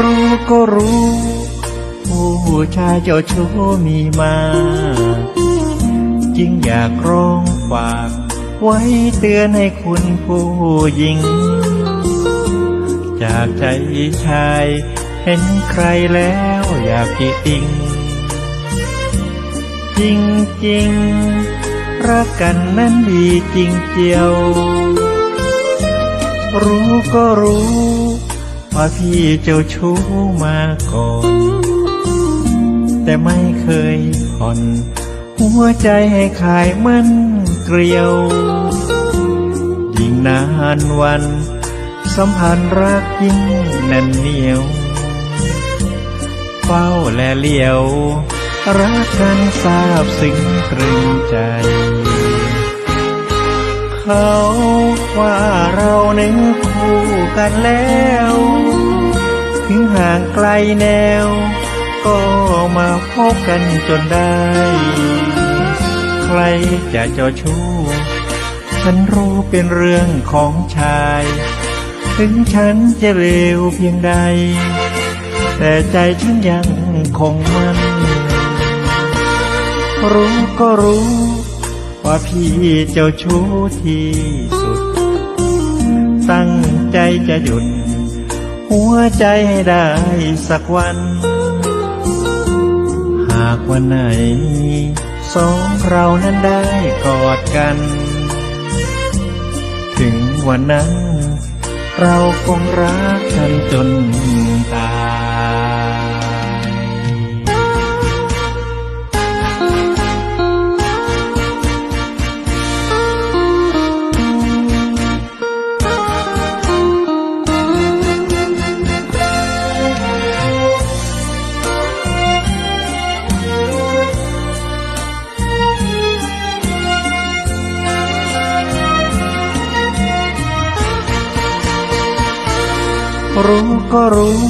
รู้ก็รู้ ผู้ชายเจ้าชู้มีมา จึงอยากร้องฝาก ไว้เตือนให้คุณผู้หญิง จากใจชายเห็นใครแล้วอยากจิติง จริงจริงรักกันนั้นดีจริงเจียว รู้ก็รู้ ว่าพี่เจ้าชู้มาก่อน แต่ไม่เคยผ่อน หัวใจให้ขายมันเกลียว ยิ่งนานวัน สัมพันธ์รักยิ่งแน่นเหนียว เฝ้าและเลี้ยว รักกันทราบซึ้งตรึงใจเขาว่าเราหนึ่ง กันแล้ว ถึงห่างไกลแนว ก็มาพบกันจนได้ ใครจะเจ้าชู้ ฉันรู้เป็นเรื่องของชาย ถึงฉันจะเลวเพียงใด แต่ใจฉันยังคงมันรู้ก็รู้ว่าพี่เจ้าชู้ที่สุด ใจจะหยุด หัวใจให้ได้สักวัน หากวันไหน สองเรานั้นได้กอดกัน ถึงวันนั้น เราคงรักกันจน รู้ก็รู้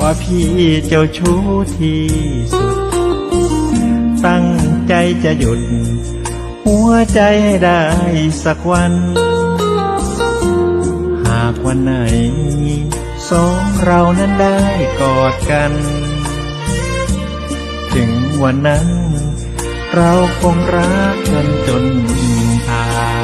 ว่าพี่เจ้าชู้ที่สุด ตั้งใจจะหยุด หัวใจให้ได้สักวัน หากวันไหน สองเรานั้นได้กอดกัน ถึงวันนั้น เราคงรักกันจนตาย